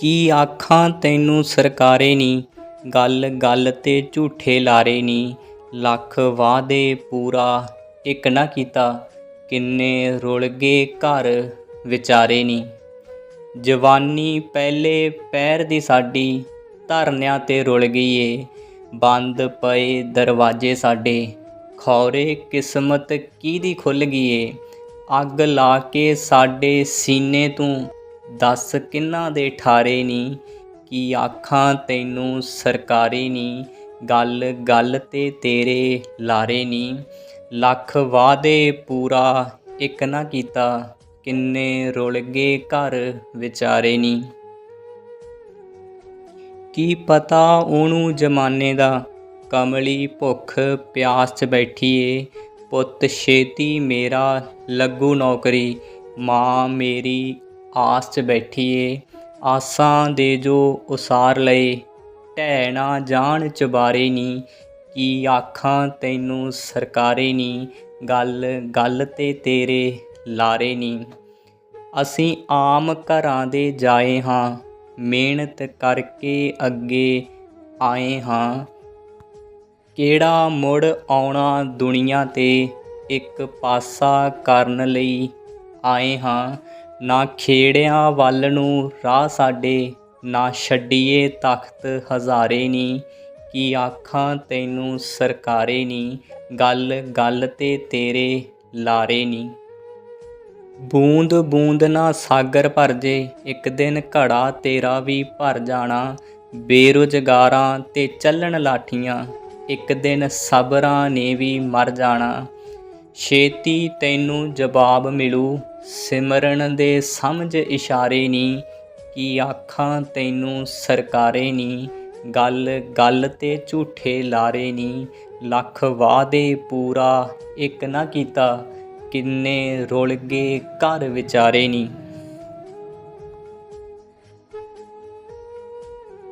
ਕੀ ਆਖਾਂ ਤੈਨੂੰ ਸਰਕਾਰੇ ਨੀ? ਗੱਲ ਗੱਲ ਤੇ ਝੂਠੇ ਲਾਰੇ ਨੀ। ਲੱਖ ਵਾਅਦੇ ਪੂਰਾ ਇੱਕ ਨਾ ਕੀਤਾ। ਕਿੰਨੇ ਰੁਲ ਗਏ ਘਰ ਵਿਚਾਰੇ ਨੀ। ਜਵਾਨੀ ਪਹਿਲੇ ਪੈਰ ਦੀ ਸਾਡੀ, ਧਰਨਿਆਂ ਤੇ ਰੁਲ ਗਈ ਏ ਬੰਦ ਪਏ ਦਰਵਾਜ਼ੇ ਸਾਡੇ। ਖੌਰੇ ਕਿਸਮਤ ਕੀ ਦੀ ਖੁੱਲ ਗਈ ਏ ਅੱਗ ਲਾ ਕੇ ਸਾਡੇ ਸੀਨੇ ਤੂੰ। ਦੱਸ ਕਿੰਨਾ ਦੇ ਠਾਰੇ ਨੀ, ਕੀ ਆਖਾਂ ਤੈਨੂੰ ਸਰਕਾਰੀ ਨੀ, ਗੱਲ ਗੱਲ ਤੇ ਤੇਰੇ ਲਾਰੇ ਨੀ। ਲੱਖ ਵਾਅਦੇ ਪੂਰਾ ਇੱਕ ਨਾ ਕੀਤਾ, ਕਿੰਨੇ ਰੁਲ ਗਏ ਘਰ ਵਿਚਾਰੇ ਨੀ। ਕੀ ਪਤਾ ਉਹਨੂੰ ਜਮਾਨੇ ਦਾ ਕਮਲੀ ਭੁੱਖ ਪਿਆਸ 'ਚ ਬੈਠੀ ਏ ਪੁੱਤ ਛੇਤੀ ਮੇਰਾ ਲੱਗੂ ਨੌਕਰੀ, ਮਾਂ ਮੇਰੀ ਆਸ 'ਚ ਬੈਠੀਏ, ਆਸਾਂ ਦੇ ਜੋ ਉਸਾਰ ਲਏ, ਢਹਿ ਨਾ ਜਾਣ ਚਬਾਰੇ ਨੀ, ਕੀ ਆਖਾਂ ਤੈਨੂੰ ਸਰਕਾਰੇ ਨੀ, ਗੱਲ ਗੱਲ ਤੇ ਤੇਰੇ ਲਾਰੇ ਨੀ। ਅਸੀਂ ਆਮ ਘਰਾਂ ਦੇ ਜਾਏ ਹਾਂ, ਮਿਹਨਤ ਕਰਕੇ ਅੱਗੇ ਆਏ ਹਾਂ। ਕਿਹੜਾ ਮੁੜ ਆਉਣਾ ਦੁਨੀਆ ਤੇ, ਇੱਕ ਪਾਸਾ ਕਰਨ ਲਈ ਆਏ ਹਾਂ। ਨਾ ਖੇੜਿਆਂ ਵੱਲ ਨੂੰ ਰਾਹ ਸਾਡੇ, ਨਾ ਛੱਡੀਏ ਤਖਤ ਹਜ਼ਾਰੇ ਨੀ, ਕੀ ਆਖਾਂ ਤੈਨੂੰ ਸਰਕਾਰੇ ਨੀ, ਗੱਲ ਗੱਲ ਤੇ ਤੇਰੇ ਲਾਰੇ ਨੀ। ਬੂੰਦ ਬੂੰਦ ਨਾ ਸਾਗਰ ਭਰ ਜੇ, ਇੱਕ ਦਿਨ ਘੜਾ ਤੇਰਾ ਵੀ ਭਰ ਜਾਣਾ, ਬੇਰੁਜ਼ਗਾਰਾਂ ਤੇ ਚੱਲਣ ਲਾਠੀਆਂ, ਇੱਕ ਦਿਨ ਸਬਰਾਂ ਨੇ ਵੀ ਮਰ ਜਾਣਾ। ਛੇਤੀ ਤੈਨੂੰ ਜਵਾਬ ਮਿਲੂ। ਸਿਮਰਨ ਦੇ ਸਮਝ ਇਸ਼ਾਰੇ ਨੀ, ਕੀ ਆਖਾਂ ਤੈਨੂੰ ਸਰਕਾਰੇ ਨੀ। ਗੱਲ ਗੱਲ ਤੇ ਝੂਠੇ ਲਾਰੇ ਨੀ। ਲੱਖ ਵਾਅਦੇ ਪੂਰਾ ਇੱਕ ਨਾ ਕੀਤਾ, ਕਿੰਨੇ ਰੁਲ ਗਏ ਘਰ ਵਿਚਾਰੇ ਨੀ।